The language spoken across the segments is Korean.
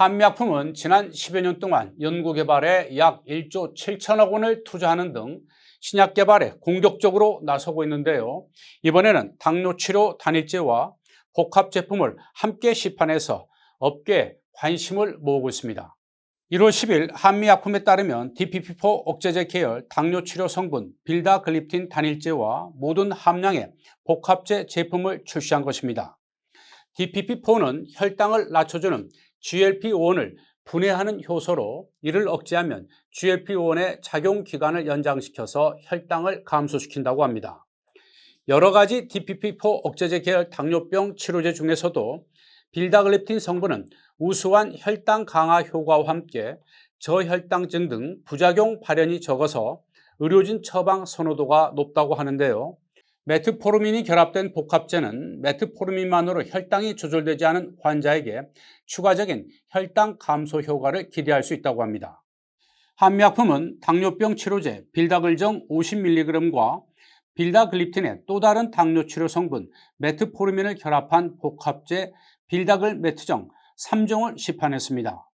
한미약품은 지난 10여 년 동안 연구개발에 약 1조 7천억 원을 투자하는 등 신약 개발에 공격적으로 나서고 있는데요. 이번에는 당뇨치료 단일제와 복합 제품을 함께 시판해서 업계에 관심을 모으고 있습니다. 1월 10일 한미약품에 따르면 DPP4 억제제 계열 당뇨치료 성분 빌다글립틴 단일제와 모든 함량의 복합제 제품을 출시한 것입니다. DPP4는 혈당을 낮춰주는 GLP-1을 분해하는 효소로 이를 억제하면 GLP-1의 작용 기간을 연장시켜서 혈당을 감소시킨다고 합니다. 여러 가지 DPP4 억제제 계열 당뇨병 치료제 중에서도 빌다글립틴 성분은 우수한 혈당 강화 효과와 함께 저혈당증 등 부작용 발현이 적어서 의료진 처방 선호도가 높다고 하는데요. 메트포르민이 결합된 복합제는 메트포르민만으로 혈당이 조절되지 않은 환자에게 추가적인 혈당 감소 효과를 기대할 수 있다고 합니다. 한미약품은 당뇨병 치료제 빌다글정 50mg과 빌다글립틴의 또 다른 당뇨 치료 성분 메트포르민을 결합한 복합제 빌다글 메트정 3종을 시판했습니다.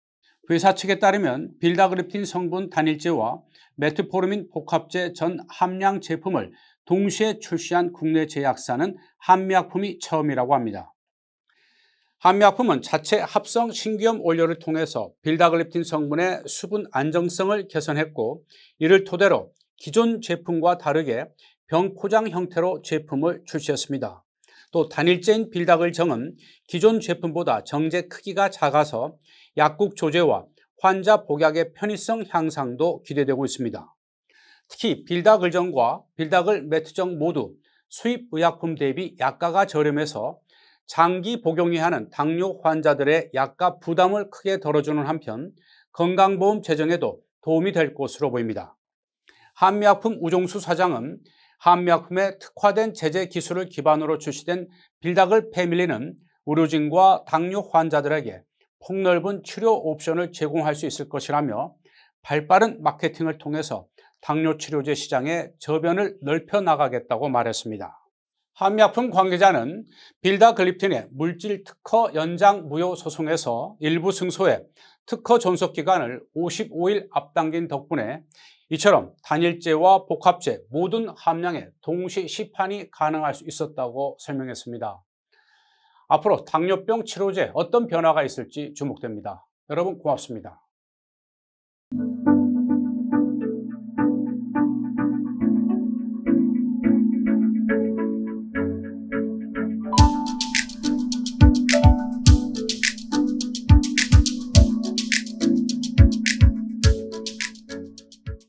회사 측에 따르면 빌다글립틴 성분 단일제와 메트포르민 복합제 전 함량 제품을 동시에 출시한 국내 제약사는 한미약품이 처음이라고 합니다. 한미약품은 자체 합성 신기염 원료를 통해서 빌다글립틴 성분의 수분 안정성을 개선했고 이를 토대로 기존 제품과 다르게 병 포장 형태로 제품을 출시했습니다. 또 단일제인 빌닥을 정은 기존 제품보다 정제 크기가 작아서 약국 조제와 환자 복약의 편의성 향상도 기대되고 있습니다. 특히 빌다글정과 빌다글 매트정 모두 수입 의약품 대비 약가가 저렴해서 장기 복용해야 하는 당뇨 환자들의 약가 부담을 크게 덜어주는 한편 건강보험 재정에도 도움이 될 것으로 보입니다. 한미약품 우종수 사장은 한미약품의 특화된 제재 기술을 기반으로 출시된 빌다글 패밀리는 의료진과 당뇨 환자들에게 폭넓은 치료 옵션을 제공할 수 있을 것이라며 발빠른 마케팅을 통해서 당뇨 치료제 시장의 저변을 넓혀 나가겠다고 말했습니다. 한미약품 관계자는 빌다글립틴의 물질 특허 연장 무효 소송에서 일부 승소해 특허 존속 기간을 55일 앞당긴 덕분에 이처럼 단일제와 복합제 모든 함량의 동시 시판이 가능할 수 있었다고 설명했습니다. 앞으로 당뇨병 치료제 어떤 변화가 있을지 주목됩니다. 여러분 고맙습니다.